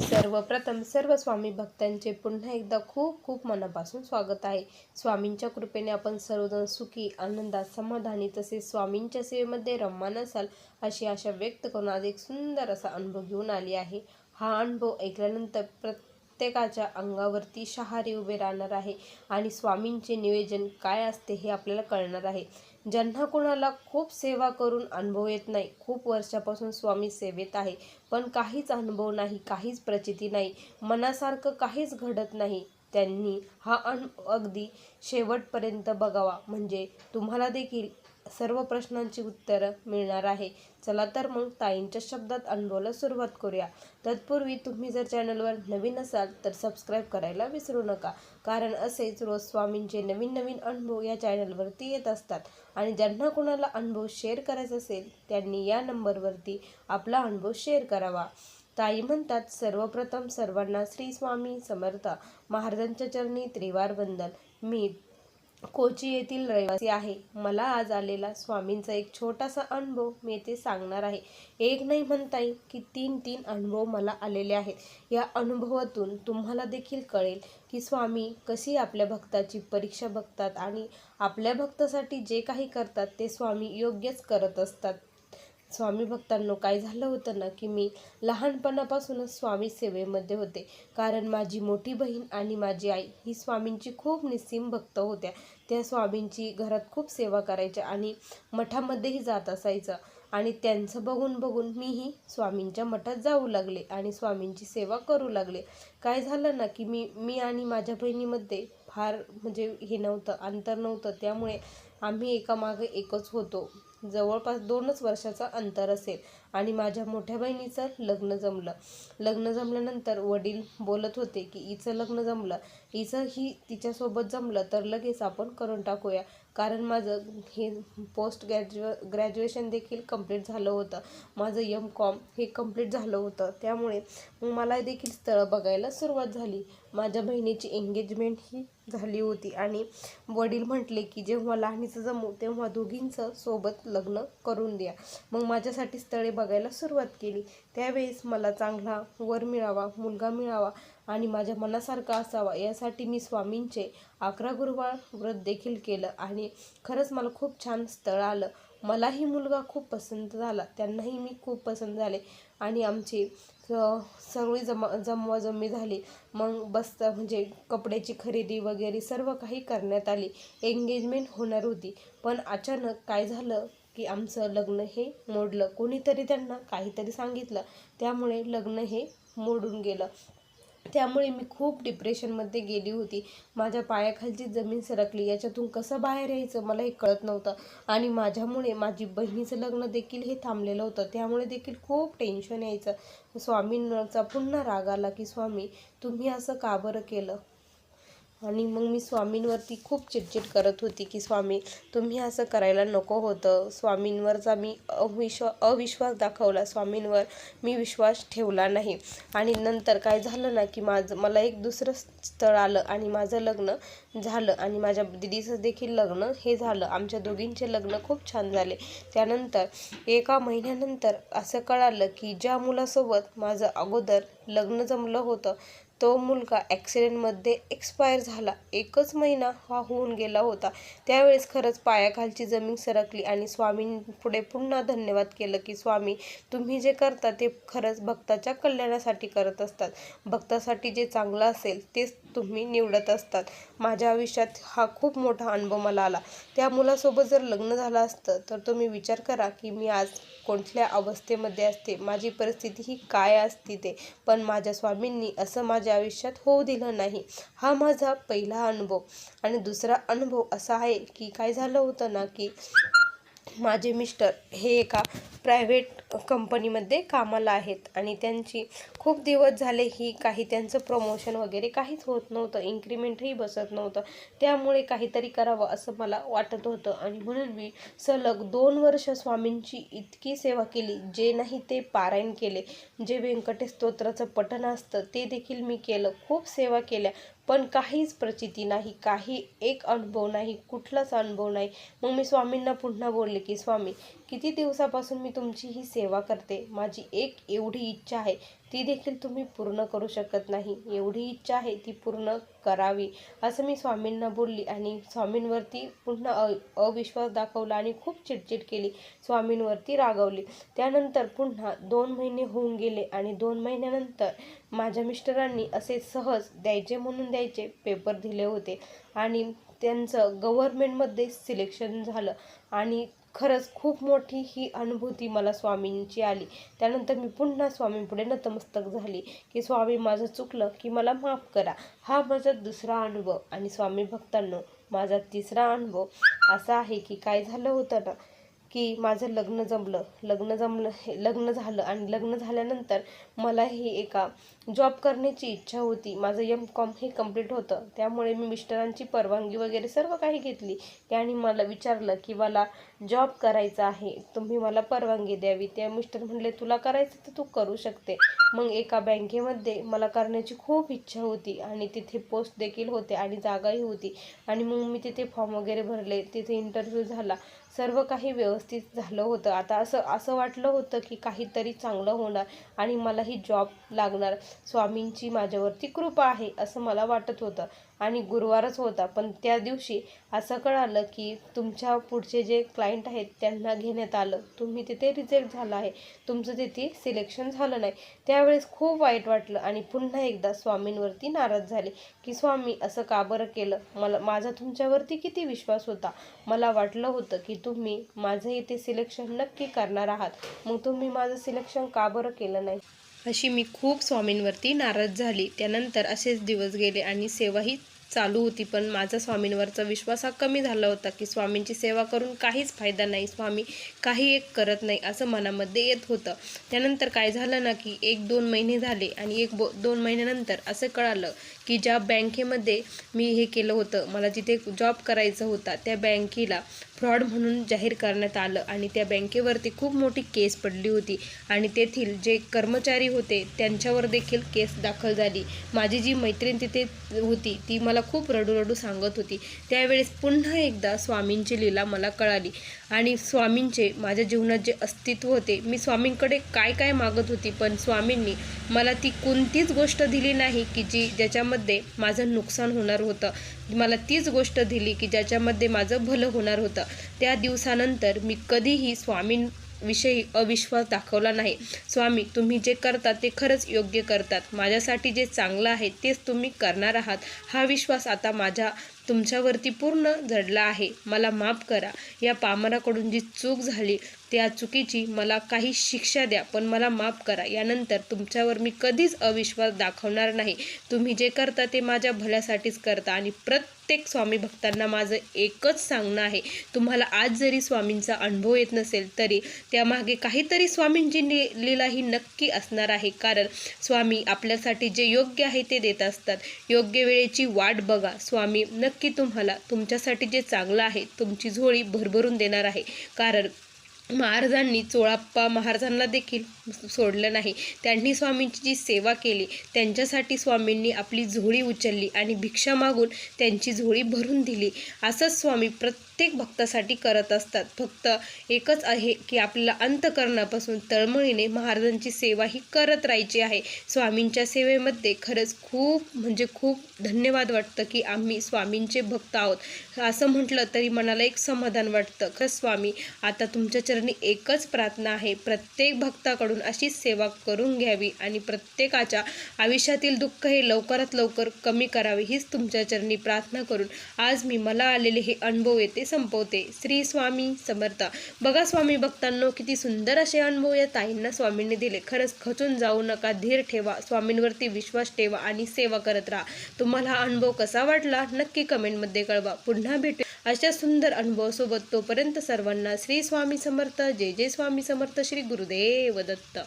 सर्वप्रथम सर्व स्वामी भक्तांचे पुन्हा एकदा खूप खूप मनापासून स्वागत आहे. स्वामींच्या कृपेने आपण सर्वजण सुखी आनंदात समाधानी तसेच स्वामींच्या सेवेमध्ये रममान असाल अशी आशा व्यक्त करून आज एक सुंदर असा अनुभव घेऊन आली आहे. हा अनुभव ऐकल्यानंतर प्रत्येकाच्या अंगावरती शहारे उभे राहणार आहे आणि स्वामींचे नियोजन काय असते हे आपल्याला कळणार आहे. ज्यांना कोणाला खूप सेवा करून अनुभव येत नाही खूप वर्षापासून स्वामी सेवेत आहे पण काहीच अनुभव नाही काहीच प्रचिती नाही मनासारखं काहीच घडत नाही त्यांनी हा अन अगदी शेवटपर्यंत बघावा. म्हणजे तुम्हाला देखील सर्व प्रश्नांची उत्तरं मिळणार आहे. चला तर मग ताईंच्या शब्दात अनुभवाला सुरुवात करूया. तत्पूर्वी तुम्ही जर चॅनलवर नवीन असाल तर सबस्क्राईब करायला विसरू नका. कारण असेच रोज स्वामींचे नवीन नवीन अनुभव या चॅनलवरती येत असतात. आणि ज्यांना कोणाला अनुभव शेअर करायचा असेल त्यांनी या नंबरवरती आपला अनुभव शेअर करावा. ताई म्हणतात सर्वप्रथम सर्वांना श्री स्वामी समर्थ. महाराजांच्या चरणी त्रिवार वंदन. मी कोची येथील रहिवासी आहे. मला आज आलेला स्वामींचा एक छोटासा अनुभव मी येथे सांगणार आहे. एक नाही म्हणता येईल की तीन तीन अनुभव मला आलेले आहेत. या अनुभवातून तुम्हाला देखील कळेल की स्वामी कशी आपल्या भक्ताची परीक्षा बघतात आणि आपल्या भक्तासाठी जे काही करतात ते स्वामी योग्यच करत असतात. स्वामी भक्तांनो काय झालं होतं ना की मी लहानपणापासूनच स्वामी सेवेमध्ये होते. कारण माझी मोठी बहीण आणि माझी आई ही स्वामींची खूप निस्सीम भक्त होत्या. त्या स्वामींची घरात खूप सेवा करायच्या आणि मठामध्येही जात असायचं. आणि त्यांचं बघून बघून मीही स्वामींच्या मठात जाऊ लागले आणि स्वामींची सेवा करू लागले. काय झालं ना की मी मी आणि माझ्या बहिणीमध्ये फार म्हणजे हे नव्हतं अंतर नव्हतं. त्यामुळे आम्ही एकामागे एकच होतो. जवळपास दोनच वर्षाचं अंतर असेल. आणि माझ्या मोठ्या बहिणीचं लग्न जमलं. लग्न जमल्यानंतर वडील बोलत होते की हिचं लग्न जमलं. हिचं ही तिच्यासोबत जमलं तर लगेच आपण करून टाकूया. कारण माझं हे पोस्ट ग्रॅज्युए ग्रॅज्युएशन देखील कंप्लीट झालं होतं. माझं यम कॉम हे कंप्लीट झालं होतं. त्यामुळे मला देखील स्थळं बघायला सुरुवात झाली. माझ्या बहिणीची एंगेजमेंट ही झाली होती आणि वडील म्हटले की जेव्हा लहानीचं जमू तेव्हा दोघींचं सोबत लग्न करून द्या. मग माझ्यासाठी स्थळे बघायला सुरुवात केली. त्यावेळेस मला चांगला वर मिळावा मुलगा मिळावा आणि माझ्या मनासारखा असावा यासाठी मी स्वामींचे अकरा गुरुवार व्रत देखील केलं आणि खरंच मला खूप छान स्थळ आलं. मलाही मुलगा खूप पसंत झाला. त्यांनाही मी खूप पसंत झाले आणि आमची सगळी जमा जमवाजमी झाली. मग बस्त म्हणजे कपड्याची खरेदी वगैरे सर्व काही करण्यात आली. एंगेजमेंट होणार होती. पण अचानक काय झालं? की आमचं लग्न हे मोडलं. कोणीतरी त्यांना काहीतरी सांगितलं. त्यामुळे लग्न हे मोडून गेलं. त्यामुळे मी खूप डिप्रेशनमध्ये गेली होती. माझ्या पायाखालची जमीन सरकली. याच्यातून कसं बाहेर यायचं मला हे कळत नव्हतं. आणि माझ्यामुळे माझी बहिणीचं लग्न देखील हे थांबलेलं होतं. त्यामुळे देखील खूप टेन्शन यायचं. स्वामींचा पुन्हा राग आला की स्वामी तुम्ही असं का बरं केलं? आणि मग मी स्वामींवरती खूप चिडचिड करत होती की स्वामी तुम्ही असं करायला नको होतं. स्वामींवरचा मी अविश्वा अविश्वास दाखवला. स्वामींवर मी विश्वास ठेवला नाही. आणि नंतर काय झालं ना की माझं मला एक दुसरं स्थळ आलं आणि माझं लग्न झालं आणि माझ्या दिदीचं देखील लग्न हे झालं. आमच्या दोघींचे लग्न खूप छान झाले. त्यानंतर एका महिन्यानंतर असं कळालं की ज्या मुलासोबत माझं अगोदर लग्न जमलं होतं तो मुलगा ॲक्सिडेंटमध्ये एक्सपायर झाला. एकच महिना हा होऊन गेला होता. त्यावेळेस खरंच पायाखालची जमीन सरकली आणि स्वामींपुढे पुन्हा धन्यवाद केलं की स्वामी तुम्ही जे करता ते खरंच भक्ताच्या कल्याणासाठी करत असतात. भक्तासाठी जे चांगलं असेल तेच तुम्ही निवडत असतात. माझ्या आयुष्यात हा खूप मोठा अनुभव मला आला. त्या मुलासोबत जर लग्न झालं असतं तर तुम्ही विचार करा की मी आज कोणत्या अवस्थेमध्ये असते? माझी परिस्थिती ही काय असती ते? पण माझ्या स्वामींनी असं माझ्या आयुष्यात होऊ दिलं नाही. हा माझा पहिला अनुभव. आणि दुसरा अनुभव असा आहे की काय झालं होतं ना की माझे मिस्टर हे एका प्रायव्हेट कंपनीमध्ये कामाला आहेत. आणि त्यांची खूप दिवस झाले ही काही त्यांचं प्रमोशन वगैरे काहीच होत नव्हतं. इन्क्रीमेंटही बसत नव्हतं. त्यामुळे काहीतरी करावं असं मला वाटत होतं. आणि म्हणून मी सलग दोन वर्ष स्वामींची इतकी सेवा केली जे नाही ते पारायण केले जे व्यंकटेश स्तोत्राचं पठण असतं ते देखील मी केलं. खूप सेवा केल्या. पण काहीच प्रचिती नाही काही एक अनुभव नाही कुठलाच अनुभव नाही. मग मी स्वामींना पुन्हा बोलले की स्वामी किती दिवसापासून मी तुमची ही सेवा करते? माझी एक एवढी इच्छा आहे ती देखील तुम्ही पूर्ण करू शकत नाही. एवढी इच्छा आहे ती पूर्ण करावी असं मी स्वामींना बोलली आणि स्वामींवरती पुन्हा अ अविश्वास दाखवला आणि खूप चिडचिड केली. स्वामींवरती रागवली. त्यानंतर पुन्हा दोन महिने होऊन गेले आणि दोन महिन्यानंतर माझ्या मिस्टरांनी असे सहज द्यायचे म्हणून द्यायचे पेपर दिले होते आणि त्यांचं गव्हर्मेंटमध्ये सिलेक्शन झालं आणि खरंच खूप मोठी ही अनुभूती मला स्वामींची आली. त्यानंतर मी पुन्हा स्वामींपुढे नतमस्तक झाली की स्वामी माझं चुकलं की मला माफ करा. हा माझा दुसरा अनुभव. आणि स्वामी भक्तांनो माझा तिसरा अनुभव असा आहे की काय झालं होतं ना की माझं लग्न जमलं. लग्न जमलं हे लग्न झालं आणि लग्न झाल्यानंतर मलाही एका जॉब करण्याची इच्छा होती. माझं एम कॉम हे कंप्लीट होतं. त्यामुळे मी मिस्टरांची परवानगी वगैरे सर्व काही घेतली. त्याने मला विचारलं की मला जॉब करायचा आहे. तुम्ही मला परवानगी द्यावी. त्या मिस्टर म्हणले तुला करायचं तर तू करू शकते. मग एका बँकेमध्ये मला करण्याची खूप इच्छा होती आणि तिथे पोस्ट देखील होते आणि जागाही होती. आणि मग मी तिथे फॉर्म वगैरे भरले. तिथे इंटरव्ह्यू झाला. सर्व काही व्यवस्थित झालं होतं. आता असं असं वाटलं होतं की काहीतरी चांगलं होणार आणि मलाही जॉब लागणार. स्वामींची माझ्यावरती कृपा आहे असं मला वाटत होतं. आणि गुरुवारच होता. पण त्या दिवशी असं कळालं की तुमच्या पुढचे जे क्लायंट आहेत त्यांना घेण्यात आलं. तुम्ही तिथे रिजेक्ट झाला आहे. तुमचं तिथे सिलेक्शन झालं नाही. त्यावेळेस खूप वाईट वाटलं आणि पुन्हा एकदा स्वामींवरती नाराज झाले की स्वामी असं का बरं केलं? मला माझा तुमच्यावरती किती विश्वास होता? मला वाटलं होतं की तुम्ही माझं इथे सिलेक्शन नक्की करणार आहात. मग तुम्ही माझं सिलेक्शन का बरं केलं नाही? अशी मी खूप स्वामींवरती नाराज झाली. त्यानंतर असेच दिवस गेले आणि सेवाही चालू होती. पण माझा स्वामींवरचा विश्वास हा कमी झाला होता की स्वामींची सेवा करून काहीच फायदा नाही. स्वामी काही एक करत नाही असं मनामध्ये येत होतं. त्यानंतर काय झालं ना की एक दोन महिने झाले आणि एक बो दोन महिन्यानंतर असं कळालं की ज्या बँकेमध्ये मी हे केलं होतं मला जिथे जॉब करायचा होता त्या बँकेला फ्रॉड म्हणून जाहीर करण्यात आलं आणि त्या बँकेवरती खूप मोठी केस पडली होती आणि तेथील जे कर्मचारी होते त्यांच्यावर देखील केस दाखल झाली. माझी जी मैत्रीण तिथे होती ती मला खूप रडू रडू सांगत होती. त्यावेळेस पुन्हा एकदा स्वामींची लीला मला कळाली आणि स्वामींचे माझ्या जीवनात जे अस्तित्व होते मी स्वामींकडे काय काय मागत होती पण स्वामींनी मला ती कोणतीच गोष्ट दिली नाही की जी ज्याच्यामध्ये माझं नुकसान होणार होतं. मला तीच गोष्ट दिली की ज्याच्यामध्ये माझं भलं होणार होतं. त्या दिवसानंतर मी कधीही स्वामीं विषयी अविश्वास दाखवला नाही. स्वामी तुम्ही जे करता ते खरंच योग्य करतात. माझ्यासाठी जे चांगलं आहे तेच तुम्ही करणार आहात. हा विश्वास आता माझ्या तुमच्यावरती पूर्ण जडला आहे. मला माफ करा. या पामराकडून जी चूक झाली त्या चुकीची मला काही शिक्षा द्या पण मला माफ करा. यानंतर तुमच्यावर मी कधीच अविश्वास दाखवणार नाही. तुम्ही जे करता ते माझ्या भल्यासाठीच करता आणि प्रत्येक स्वामी भक्तांना माझं एकच सांगणं आहे. तुम्हाला आज जरी स्वामींचा अनुभव येत नसेल तरी त्यामागे काहीतरी स्वामींची ली लीला ही नक्की असणार आहे. कारण स्वामी आपल्यासाठी जे योग्य आहे ते देत असतात. योग्य वेळेची वाट बघा. स्वामी नक्की तुम्हाला तुमच्यासाठी जे चांगलं आहे तुमची झोळी भरभरून देणार आहे. कारण महाराजांनी चोळाप्पा महाराजांना देखील सोडलं नाही. त्यांनी स्वामींची जी सेवा केली त्यांच्यासाठी स्वामींनी आपली झोळी उचलली आणि भिक्षा मागून त्यांची झोळी भरून दिली. असंच स्वामी प्रत्येक भक्तासाठी करत असतात. फक्त एकच आहे की आपल्याला अंतकरणापासून तळमळीने महाराजांची सेवा ही करत राहायची आहे. स्वामींच्या सेवेमध्ये खरंच खूप म्हणजे खूप धन्यवाद वाटतं की आम्ही स्वामींचे भक्त आहोत. असं म्हटलं तरी मनाला एक समाधान वाटतं. खरंच स्वामी आता तुमच्या चरणी एकच प्रार्थना आहे. प्रत्येक भक्ताकडून अशी सेवा करून घ्यावी आणि प्रत्येकाच्या आयुष्यातील दुःख हे लवकरात लवकर कमी करावे हीच तुमच्या चरणी प्रार्थना करून आज मी मला आलेले हे अनुभव येते संपवते. श्री स्वामी समर्थ. बघा स्वामी भक्तांनो किती सुंदर असे अनुभव या ताईंना स्वामींनी दिले. खरंच खचून जाऊ नका धीर ठेवा स्वामींवरती विश्वास ठेवा आणि सेवा करत राहा. तुम्हाला हा अनुभव कसा वाटला नक्की कमेंटमध्ये कळवा. पुन्हा भेटू. अशा सुंदर अनुभवासोबत तोपर्यंत सर्वांना श्री स्वामी समर्थ. समर्थ. जय जय स्वामी समर्थ श्री गुरुदेव दत्त.